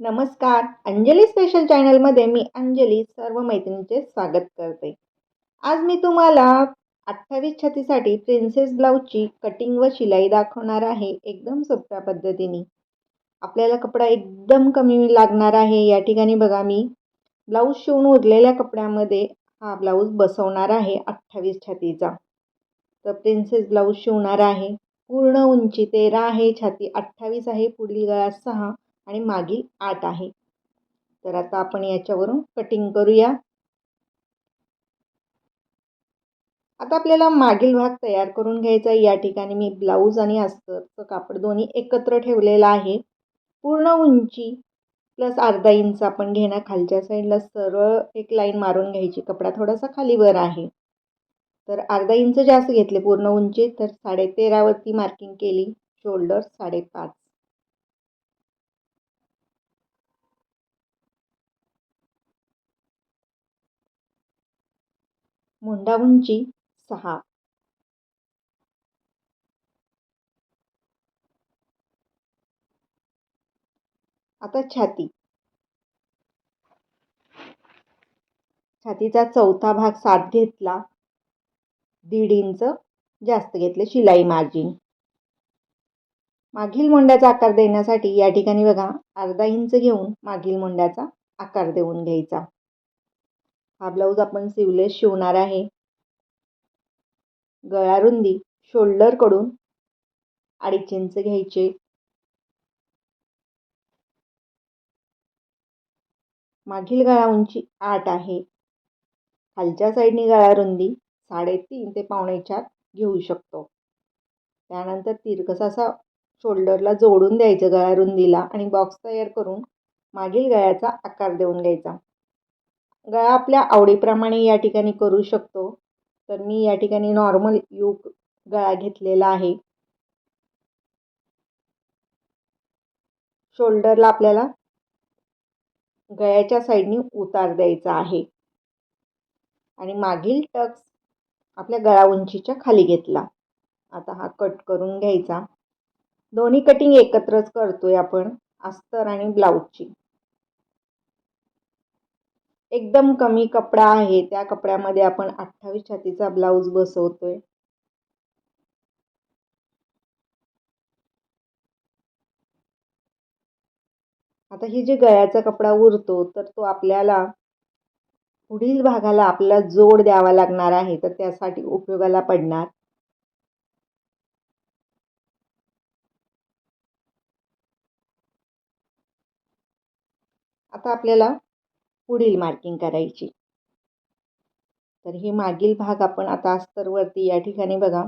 नमस्कार. अंजली स्पेशल चॅनलमध्ये मी अंजली सर्व मैत्रिणींचे स्वागत करते. आज मी तुम्हाला अठ्ठावीस छातीसाठी प्रिन्सेस ब्लाऊजची कटिंग व शिलाई दाखवणार आहे एकदम सोप्या पद्धतीने. आपल्याला कपडा एकदम कमी लागणार आहे. या ठिकाणी बघा मी ब्लाऊज शिवून उरलेल्या कपड्यामध्ये हा ब्लाऊज बसवणार आहे अठ्ठावीस छातीचा. तर प्रिन्सेस ब्लाऊज शिवणार आहे. पूर्ण उंची तेरा आहे छाती अठ्ठावीस आहे पुढील गळा सहा आणि मागील आठ आहे. तर आता आपण याच्यावरून कटिंग करूया. आता आपल्याला मागील भाग तयार करून घ्यायचा आहे. या ठिकाणी मी ब्लाऊज आणि अस्तरचं कापड दोन्ही एकत्र ठेवलेलं आहे. पूर्ण उंची प्लस अर्धा इंच आपण घेणार. खालच्या साईडला सरळ एक लाईन मारून घ्यायची. कपडा थोडासा खालीवर आहे. तर अर्धा इंच जास्त घेतले पूर्ण उंची. तर साडेतेरावरती मार्किंग केली. शोल्डर साडेपाच. मुंडा उंची सहा. आता छाती. छातीचा चौथा भाग सात घेतला. दीड इंच जास्त घेतले शिलाई मार्जिन मागील मुंड्याचा आकार देण्यासाठी या ठिकाणी बघा अर्धा इंच घेऊन मागील मुंड्याचा आकार देऊन घ्यायचा. हा ब्लाऊज आपण सिवलेस शिवणार आहे. गळा रुंदी शोल्डरकडून अडीच इंच घ्यायचे. मागील गळा उंची आठ आहे. खालच्या साईडनी गळा रुंदी साडेतीन ते पावणे चार घेऊ शकतो. त्यानंतर तिरकस असा शोल्डरला जोडून द्यायचं गळा रुंदीला आणि बॉक्स तयार करून मागील गळ्याचा आकार देऊन घ्यायचा. गळा आपल्या आवडीप्रमाणे या ठिकाणी करू शकतो. तर मी या ठिकाणी नॉर्मल यूक गळा घेतलेला आहे. शोल्डरला आपल्याला गळ्याच्या साईडनी उतार द्यायचा आहे. आणि मागील टक्स आपल्या गळा उंचीच्या खाली घेतला. आता हा कट करून घ्यायचा. दोन्ही कटिंग एकत्रच करतोय आपण अस्तर आणि ब्लाऊजची एकदम कमी कपडा आहे. त्या कपड्यामध्ये आपण अठ्ठावीस छातीचा ब्लाऊज बसवतोय. आता ही जे गळ्याचा कपडा उरतो तर तो आपल्याला पुढील भागाला आपल्याला जोड द्यावा लागणार आहे तर त्यासाठी उपयोगाला पडणार आता आपल्याला पुढील मार्किंग करायची. तर ही मागील भाग आपण आता अस्तरवरती या ठिकाणी बघा.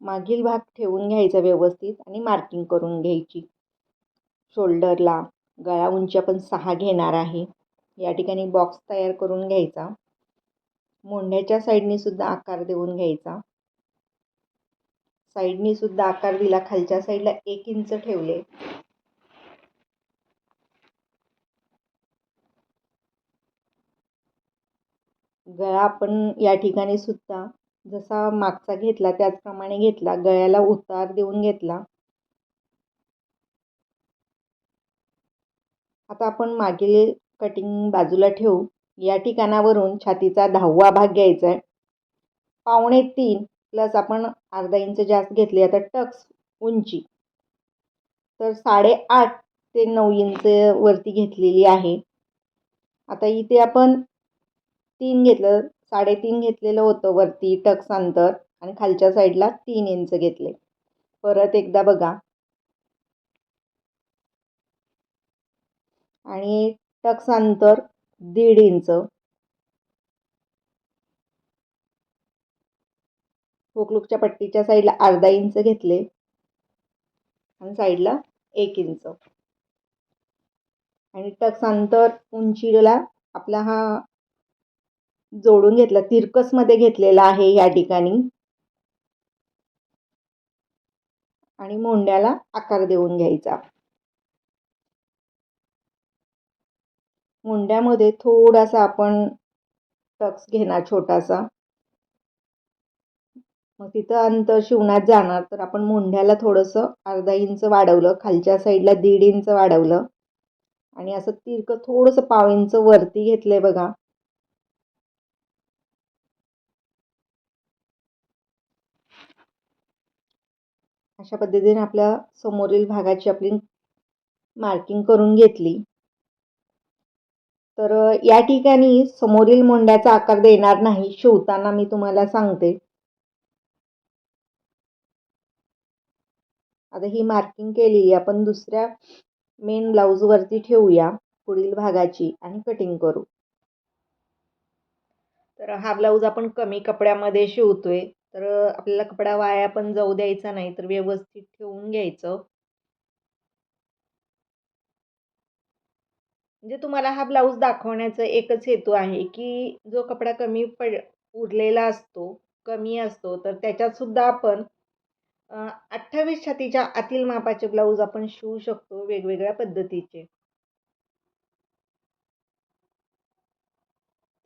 मागील भाग ठेवून घ्यायचा व्यवस्थित आणि मार्किंग करून घ्यायची. शोल्डरला गळा उंची आपण सहा घेणार आहे. या ठिकाणी बॉक्स तयार करून घ्यायचा. मोंढ्याच्या साईडनेसुद्धा आकार देऊन घ्यायचा. साईडनी सुद्धा आकार दिला खालच्या साईडला एक इंच ठेवले. गळा आपण या ठिकाणी सुद्धा जसा मागचा घेतला त्याचप्रमाणे घेतला. गळ्याला उतार देऊन घेतला. आता आपण मागील कटिंग बाजूला ठेवू. या ठिकाणावरून छातीचा दहावा भाग घ्यायचा आहे. पावणे तीन प्लस आपण अर्धा इंच जास्त घेतले. आता टक्स उंची. तर साडेआठ ते नऊ इंच वरती घेतलेली आहे. आता इथे आपण तीन घेतलं साडेतीन घेतलेलं होतं वरती टक्स अंतर आणि खालच्या साईडला तीन इंच घेतले. परत एकदा बघा. आणि टक्स अंतर दीड इंच. हुकलुकच्या पट्टीच्या साईडला अर्धा इंच घेतले. आणि साईडला एक इंच. आणि टक्स अंतर उंचीला आपला हा जोडून घेतला. तिरकसमध्ये घेतलेला आहे या ठिकाणी. आणि मोंड्याला आकार देऊन घ्यायचा. मुंड्यामध्ये थोडासा आपण टक्स घेणार छोटासा. मग तिथं अंत शिवण्यात जाणार. तर आपण मुंढ्याला थोडंसं अर्धा इंच वाढवलं. खालच्या साईडला दीड इंच वाढवलं. आणि असं तिरकं थोडंसं पाव इंच वरती घेतलंय बघा. अशा पद्धतीने आपल्या समोरील भागाची आपली मार्किंग करून घेतली. तर या ठिकाणी समोरील मोंड्याचा आकार देणार नाही शिवताना मी तुम्हाला सांगते. आता ही मार्किंग केलेली आपण दुसऱ्या मेन ब्लाऊजवरती ठेवूया पुढील भागाची आणि कटिंग करू. तर हा ब्लाऊज आपण कमी कपड्यामध्ये शिवतोय. तर आपल्याला कपडा वाया पण जाऊ द्यायचा नाही तर व्यवस्थित ठेवून घ्यायचं. म्हणजे तुम्हाला हा ब्लाऊज दाखवण्याचा एकच हेतू आहे की जो कपडा कमी पड उरलेला असतो कमी असतो तर त्याच्यातसुद्धा आपण अठ्ठावीस छातीच्या आतील मापाचे ब्लाऊज आपण शिवू शकतो वेगवेगळ्या पद्धतीचे.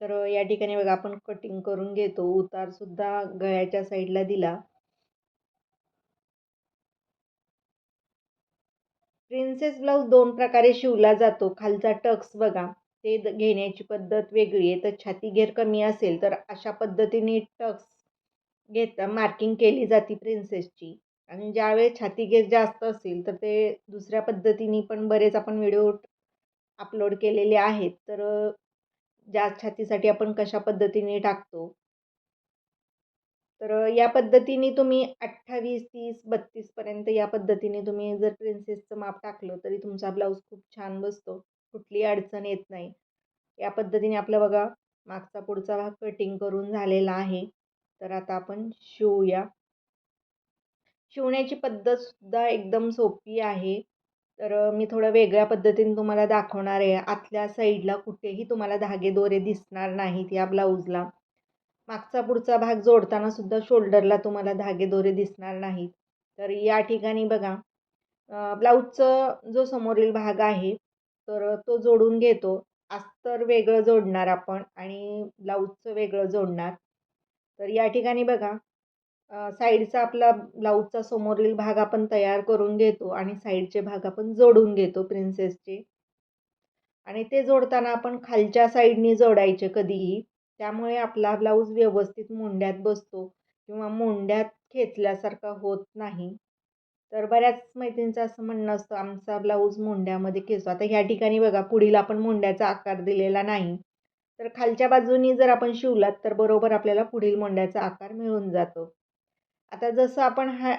तर या ठिकाणी बघा आपण कटिंग करून घेतो. उतारसुद्धा गळ्याच्या साईडला दिला. प्रिन्सेस ब्लाऊज दोन प्रकारे शिवला जातो. खालचा टक्स बघा ते घेण्याची पद्धत वेगळी आहे. तर छाती घेर कमी असेल तर अशा पद्धतीने टक्स घेता मार्किंग केली जाते प्रिन्सेसची आणि ज्यावेळेस छाती घेर जास्त असेल तर ते दुसऱ्या पद्धतीने पण बरेच आपण व्हिडिओ अपलोड केलेले आहेत. तर ज्या छातीसाठी आपण कशा पद्धतीने टाकतो. तर या पद्धतीने तुम्ही अठ्ठावीस तीस बत्तीसपर्यंत या पद्धतीने तुम्ही जर प्रिन्सेसचं माप टाकलं तरी तुमचा ब्लाऊज खूप छान बसतो. कुठली अडचण येत नाही. या पद्धतीने आपलं बघा मागचा पुढचा भाग कटिंग करून झालेला आहे. तर आता आपण शिवूया. शिवण्याची पद्धतसुद्धा एकदम सोपी आहे. तर मी थोडं वेगळ्या पद्धतीने तुम्हाला दाखवणार आहे. आतल्या साईडला कुठेही तुम्हाला धागे दोरे दिसणार नाहीत या ब्लाऊजला. मागचा पुढचा भाग जोडताना सुद्धा शोल्डरला तुम्हाला धागे दोरे दिसणार नाहीत. तर या ठिकाणी बघा ब्लाऊजचं जो समोरील भाग आहे तर तो जोडून घेतो. अस्तर वेगळं जोडणार आपण आणि ब्लाऊजचं वेगळं जोडणार. तर या ठिकाणी बघा साईडचा आपला ब्लाऊजचा समोरील भाग आपण तयार करून घेतो आणि साईडचे भाग आपण जोडून घेतो प्रिन्सेसचे आणि ते जोडताना आपण खालच्या साईडनी जोडायचे कधीही. त्यामुळे आपला ब्लाऊज व्यवस्थित मुंड्यात बसतो किंवा मुंड्यात खेचल्यासारखा होत नाही. तर बऱ्याच मैत्रिणींचं असं म्हणणं असतं आमचा ब्लाऊज मुंड्यामध्ये खेचतो. आता ह्या ठिकाणी बघा पुढील आपण मुंड्याचा आकार दिलेला नाही. तर खालच्या बाजूनी जर आपण शिवलात तर बरोबर आपल्याला पुढील मुंड्याचा आकार मिळून जातो. आता जसं आपण हा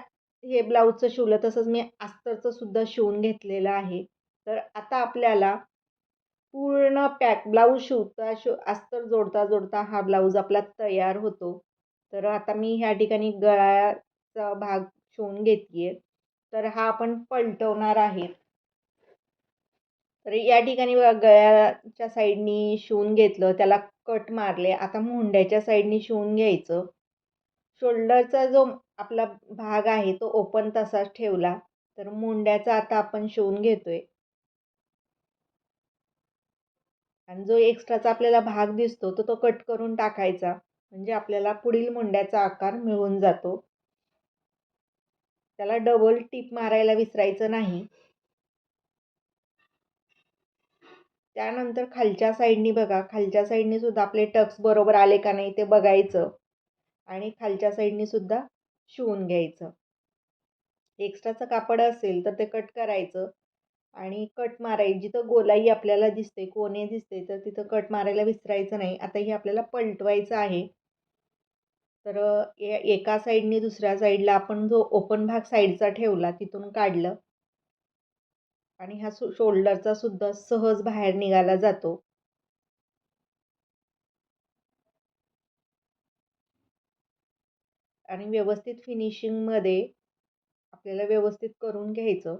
हे ब्लाऊजचं शिवलं तसंच मी अस्तरचं सुद्धा शिवून घेतलेलं आहे. तर आता आपल्याला पूर्ण पॅक ब्लाऊज शिवता शिव अस्तर जोडता जोडता हा ब्लाऊज आपला तयार होतो. तर आता मी ह्या ठिकाणी गळ्याचा भाग शिवून घेते तर हा आपण पलटवणार आहे. तर या ठिकाणी गळ्याच्या साईडनी शिवून घेतलं त्याला कट मारले. आता मुंड्याच्या साईडनी शिवून घ्यायचं. शोल्डरचा जो आपला भाग आहे तो ओपन तसाच ठेवला. तर मुंड्याचा आता आपण शिवून घेतोय. आणि जो एक्स्ट्राचा आपल्याला भाग दिसतो तो तो कट करून टाकायचा. म्हणजे आपल्याला पुढील मुंड्याचा आकार मिळून जातो. त्याला डबल टीप मारायला विसरायचं नाही. त्यानंतर खालच्या साईडनी बघा. खालच्या साईडनी सुद्धा आपले टक्स बरोबर आले का नाही ते बघायचं. आणि खालच्या साईडनी सुद्धा शिवून घ्यायचं. एक्स्ट्राचं कापड असेल तर ते कट करायचं आणि कट मारायची जिथं गोलाई आपल्याला दिसते कोणे दिसते तर तिथं कट मारायला विसरायचं नाही. आता हे आपल्याला पलटवायचं आहे. तर एका साईडने दुसऱ्या साईडला आपण जो ओपन भाग साईडचा ठेवला तिथून काढलं. आणि हा शोल्डरचा सुद्धा सहज बाहेर निघाला जातो. आणि व्यवस्थित फिनिशिंगमध्ये आपल्याला व्यवस्थित करून घ्यायचं.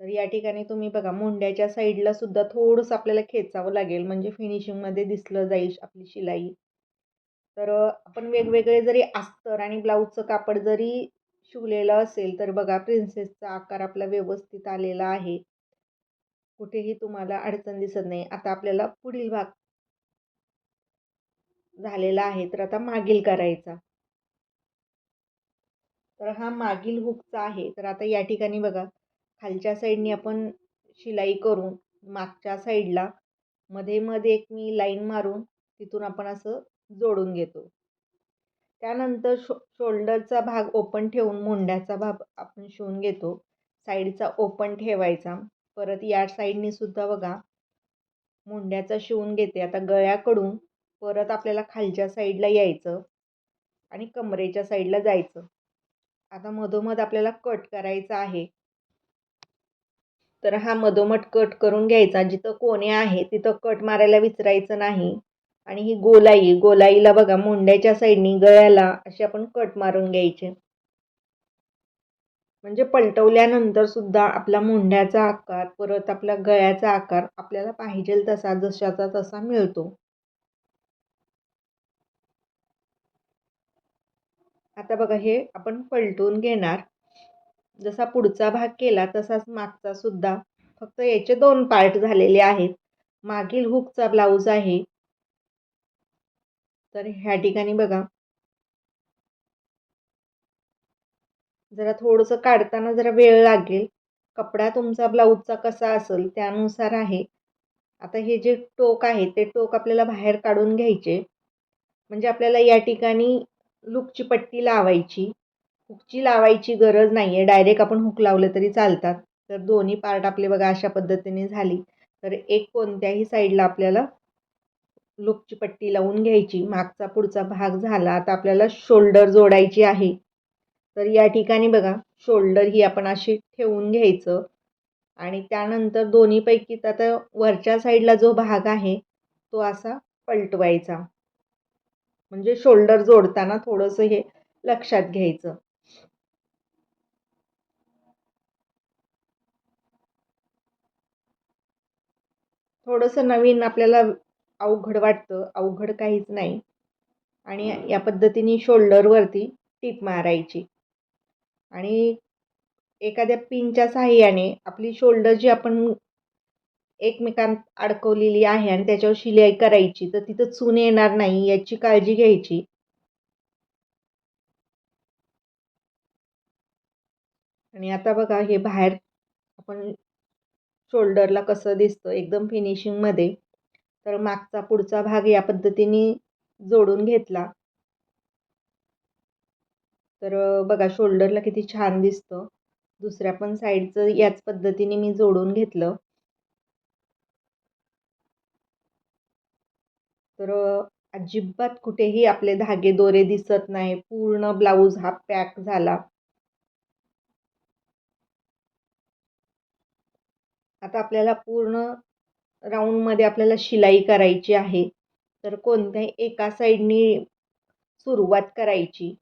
तर या ठिकाणी तुम्ही बघा मुंड्याच्या साईडला सुद्धा थोडंसं आपल्याला खेचावं लागेल म्हणजे फिनिशिंगमध्ये दिसलं जाईल आपली शिलाई. तर आपण वेगवेगळे जरी अस्तर आणि ब्लाऊजचं कापड जरी शिवलेलं असेल तर बघा प्रिन्सेसचा आकार आपला व्यवस्थित आलेला आहे. कुठेही तुम्हाला अडचण दिसत नाही. आता आपल्याला पुढील भाग झालेला आहे तर आता मागील करायचा. तर हा मागील हुकचा आहे. तर आता या ठिकाणी बघा खालच्या साईडनी आपण शिलाई करून मागच्या साईडला मध्ये मध्ये एक मी लाईन मारून तिथून आपण असं जोडून घेतो. त्यानंतर शो शोल्डरचा भाग ओपन ठेवून मुंड्याचा भाग आपण शिवून घेतो. साईडचा ओपन ठेवायचा. परत या साईडनी सुद्धा बघा मुंड्याचा शिवून घेते. आता गळ्याकडून परत आपल्याला खालच्या साईडला यायचं आणि कमरेच्या साईडला जायचं. आता मधोमध आपल्याला कट करायचा आहे. तर हा मधोमध कट करून घ्यायचा. जिथं कोणे आहे तिथं कट मारायला विसरायचं नाही. आणि ही गोलाई गोलाईला बघा मुंड्याच्या साईडनी गळ्याला असे आपण कट मारून घ्यायचे. म्हणजे पलटवल्यानंतर सुद्धा आपला मुंड्याचा आकार परत आपला गळ्याचा आकार आपल्याला पाहिजे तसा जशाचा तसा मिळतो. आता बघा हे आपण पलटून घेणार. जसा पुढचा भाग केला तसाच मागचा सुद्धा. फक्त याचे दोन पार्ट झालेले आहेत. मागील हुकचा ब्लाऊज आहे. तर ह्या ठिकाणी बघा. जरा थोडंसं काढताना जरा वेळ लागेल. कपडा तुमचा ब्लाऊजचा कसा असेल त्यानुसार आहे. आता हे जे टोक आहे ते टोक आपल्याला बाहेर काढून घ्यायचे. म्हणजे आपल्याला या ठिकाणी लुकची पट्टी लावायची. हुकची लावायची गरज नाही आहे डायरेक्ट आपण हुक लावलं तरी चालतात. तर दोन्ही पार्ट आपले बघा अशा पद्धतीने झाली. तर एक कोणत्याही साईडला आपल्याला लुकची पट्टी लावून घ्यायची. मागचा पुढचा भाग झाला आता आपल्याला शोल्डर जोडायची आहे. तर या ठिकाणी बघा शोल्डर ही आपण अशी ठेवून घ्यायचं. आणि त्यानंतर दोन्हीपैकी आता वरच्या साईडला जो भाग आहे तो असा पलटवायचा. म्हणजे शोल्डर जोडताना थोडंसं हे लक्षात घ्यायचं. थोडंसं नवीन आपल्याला अवघड वाटतं अवघड काहीच नाही. आणि या पद्धतीने शोल्डरवरती टीप मारायची. आणि एखाद्या पिनच्या सहाय्याने आपली शोल्डर जी आपण एकमेकांत अडकवलेली आहे आणि त्याच्यावर शिलाई करायची तर तिथं चून येणार नाही याची काळजी घ्यायची. आणि आता बघा हे बाहेर आपण शोल्डरला कसं दिसतं एकदम फिनिशिंगमध्ये तर मागचा पुढचा भाग या पद्धतीने जोडून घेतला. तर बघा शोल्डरला किती छान दिसतं. दुसऱ्या पण साईडचं याच पद्धतीने मी जोडून घेतलं. तर अजिबात कुठेही आपले धागे दोरे दिसत नाही. पूर्ण ब्लाऊज हा पॅक झाला. आता आपल्याला पूर्ण राऊंडमध्ये आपल्याला शिलाई करायची आहे. तर कोणत्याही एका साईडनी सुरुवात करायची.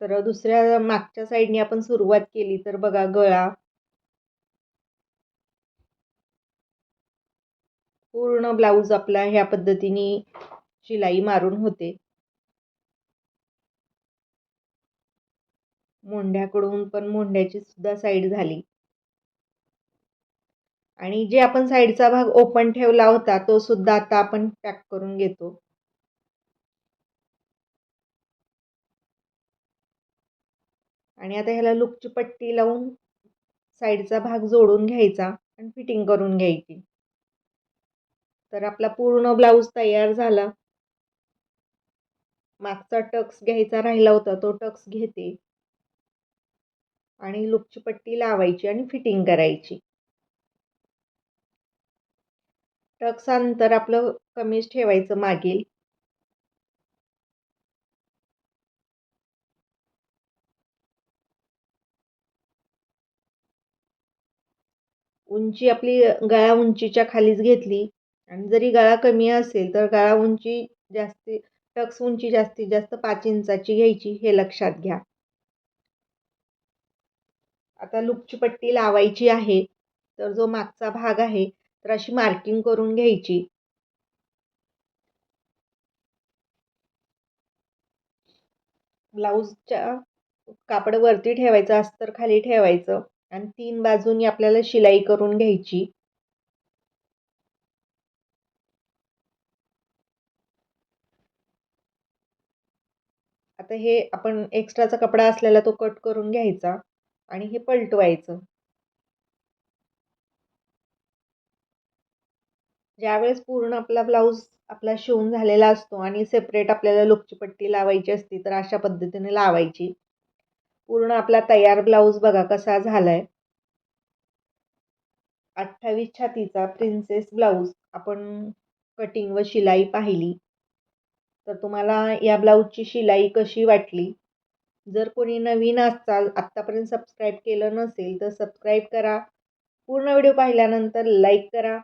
तर दुसऱ्या मागच्या साईडनी आपण सुरुवात केली तर बघा गळा पूर्ण ब्लाऊज आपला ह्या पद्धतीने शिलाई मारून होते. मोंढ्याकडून पण मोंढ्याची सुद्धा साईड झाली. आणि जे आपण साईडचा भाग ओपन ठेवला होता तो सुद्धा आता आपण पॅक करून घेतो. आणि आता ह्याला लुकची पट्टी लावून साईडचा भाग जोडून घ्यायचा आणि फिटिंग करून घ्यायची. तर आपला पूर्ण ब्लाऊज तयार झाला. मागचा टक्स घ्यायचा राहिला होता तो टक्स घेते. आणि लुकची पट्टी लावायची आणि फिटिंग करायची. टक्स अंतर आपलं कमीच ठेवायचं मागील. उंची आपली गळा उंचीच्या खालीच घेतली. आणि जरी गळा कमी असेल तर गळा उंची जास्ती टक्स उंची जास्तीत जास्त पाच इंचाची घ्यायची हे लक्षात घ्या. आता लुकची पट्टी लावायची आहे तर जो मागचा भाग आहे तर अशी मार्किंग करून घ्यायची. ब्लाऊजच्या कापड वरती ठेवायचं अस्तर खाली ठेवायचं. आणि तीन बाजूनी आपल्याला शिलाई करून घ्यायची. आता हे आपण एक्स्ट्राचा कपडा असलेला तो कट करून घ्यायचा आणि हे पलटवायचं. ज्यावेळेस पूर्ण आपला ब्लाऊज आपला शिवून झालेला असतो आणि सेपरेट आपल्याला लुकची पट्टी लावायची असती तर अशा पद्धतीने लावायची. पूर्ण आपला तयार ब्लाऊज बघा कसा झाला आहे अठ्ठावीस छातीचा प्रिन्सेस ब्लाऊज आपण कटिंग व शिलाई पाहिली. तर तुम्हाला या ब्लाऊजची शिलाई कशी वाटली? जर कोणी नवीन असाल आत्तापर्यंत सबस्क्राईब केलं नसेल तर सबस्क्राईब करा. पूर्ण व्हिडिओ पाहिल्यानंतर लाईक करा.